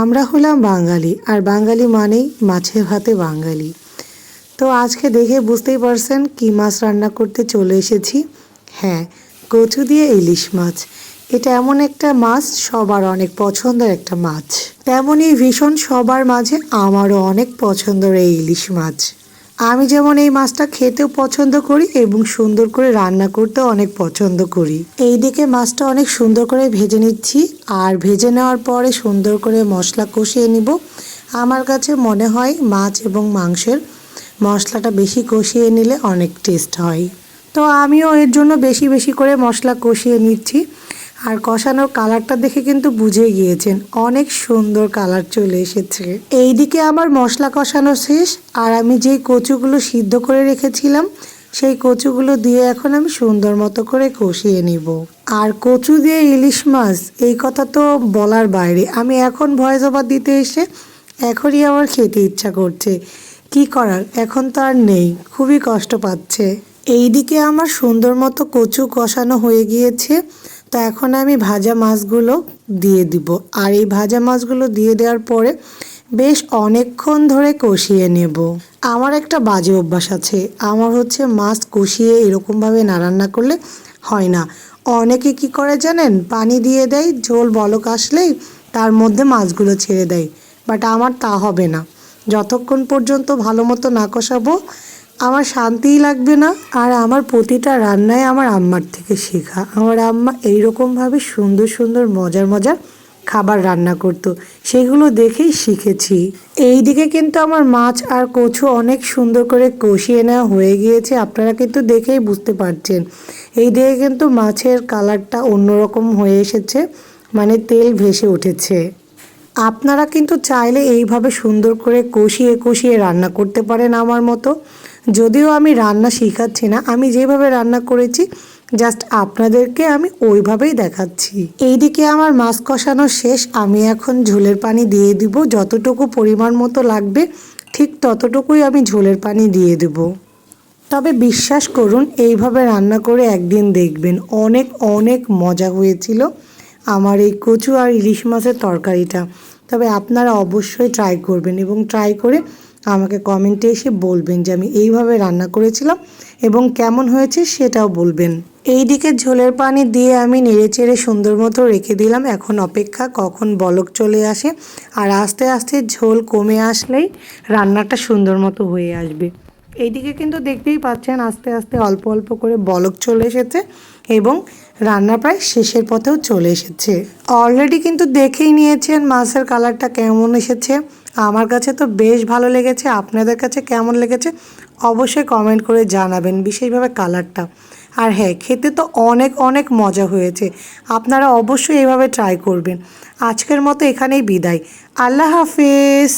আমরা হলাম বাঙালি, আর বাঙালি মানেই মাছে ভাতে বাঙালি। তো আজকে দেখে বুঝতেই পারছেন কি মাছ রান্না করতে চলে এসেছি। হ্যাঁ কচু দিয়ে ইলিশ মাছ। এটা এমন একটা মাছ, সবার অনেক পছন্দের একটা মাছ। তেমনই ভীষণ সবার মাঝে আমারও অনেক পছন্দের এই ইলিশ মাছ। আমি যেমন এই মাছটা খেতেও পছন্দ করি এবং সুন্দর করে রান্না করতেও অনেক পছন্দ করি। এইদিকে মাছটা অনেক সুন্দর করে ভেজে নিচ্ছি আর ভেজে নেওয়ার পরে সুন্দর করে মশলা কষিয়ে নিব। আমার কাছে মনে হয় মাছ এবং মাংসের মশলাটা বেশি কষিয়ে নিলে অনেক টেস্ট হয়। তো আমিও এর জন্য বেশি বেশি করে মশলা কষিয়ে নিচ্ছি। আর কষানোর কালারটা দেখে কিন্তু বুঝে গিয়েছেন, অনেক সুন্দর কালার চলে এসেছে। এইদিকে আমার মশলা কষানো শেষ, আর আমি যেই কচুগুলো সিদ্ধ করে রেখেছিলাম, সেই কচুগুলো দিয়ে এখন আমি সুন্দর মতো করে কষিয়ে নিব। আর কচু দিয়ে ইলিশ মাছ, এই কথা তো বলার বাইরে। আমি এখন ভয়েস ওভার দিতে এসে এখনই আমার খেতে ইচ্ছা করছে। কি করার? এখন তো আর নেই, খুবই কষ্ট পাচ্ছে। এইদিকে আমার সুন্দর মতো কচু কষানো হয়ে গিয়েছে। তো এখন আমি ভাজা মাছগুলো দিয়ে দিব। আর এই ভাজা মাছগুলো দিয়ে দেওয়ার পরে বেশ অনেকক্ষণ ধরে কষিয়ে নেব। আমার একটা বাজে অভ্যাস আছে। আমার হচ্ছে মাছ কষিয়ে এরকমভাবে না রান্না করলে হয় না। অনেকে কি করে জানেন? পানি দিয়ে দেয়, ঝোল বলক আসলেই তার মধ্যে মাছগুলো ছেড়ে দেয়। বাট আমার তা হবে না। যতক্ষণ পর্যন্ত ভালো মতো না কষাবো আমার শান্তিই লাগবে না, আর আমার প্রতিটা রান্নায় আমার আম্মার থেকে শেখা। আমার আম্মা এইরকমভাবে সুন্দর সুন্দর মজার মজার খাবার রান্না করতো। সেগুলো দেখেই শিখেছি। এই দিকে কিন্তু আমার মাছ আর কচু অনেক সুন্দর করে কষিয়ে নেওয়া হয়ে গিয়েছে। আপনারা কিন্তু দেখেই বুঝতে পারছেন। এই দিকে কিন্তু মাছের কালারটা অন্যরকম হয়ে এসেছে মানে তেল ভেসে উঠেছে। আপনারা কিন্তু চাইলে এইভাবে সুন্দর করে কষিয়ে কষিয়ে রান্না করতে পারেন আমার মতো। যদিও আমি রান্না শেখাচ্ছি না, আমি যেভাবে রান্না করেছি জাস্ট আপনাদেরকে আমি ওইভাবেই দেখাচ্ছি। এইদিকে আমার মাছ কষানো শেষ, আমি এখন ঝোলের পানি দিয়ে দিব, যতটুকু পরিমাণ মতো লাগবে, ঠিক ততটুকুই আমি ঝোলের পানি দিয়ে দেব। তবে বিশ্বাস করুন, এইভাবে রান্না করে একদিন দেখবেন, অনেক অনেক মজা হয়েছিল আমার এই কচু আর ইলিশ মাছের তরকারিটা। তবে আপনারা অবশ্যই ট্রাই করবেন এবং ট্রাই করে আমাকে কমেন্টে এসে বলবেন যে আমি এইভাবে রান্না করেছিলাম এবং কেমন হয়েছে সেটাও বলবেন। এই দিকে ঝোলের পানি দিয়ে আমি নেড়েচেড়ে সুন্দর মতো রেখে দিলাম। এখন অপেক্ষা কখন বলক চলে আসে আর আস্তে আস্তে ঝোল কমে আসলেই রান্নাটা সুন্দর মতো হয়ে আসবে। এইদিকে কিন্তু দেখতেই পাচ্ছেন আস্তে আস্তে অল্প অল্প করে বলক চলে এসেছে এবং রান্না প্রায় শেষের পথেও চলে এসেছে। অলরেডি কিন্তু দেখেই নিয়েছেন মাছের কালারটা কেমন এসেছে। আমার কাছে তো বেশ ভালো লেগেছে, আপনাদের কাছে কেমন লেগেছে অবশ্যই কমেন্ট করে জানাবেন বিশেষভাবে কালারটা আর হ্যাঁ খেতে তো অনেক অনেক মজা হয়েছে, আপনারা অবশ্যই এভাবে ট্রাই করবেন। আজকের মতো এখানেই বিদায়, আল্লাহ হাফেজ।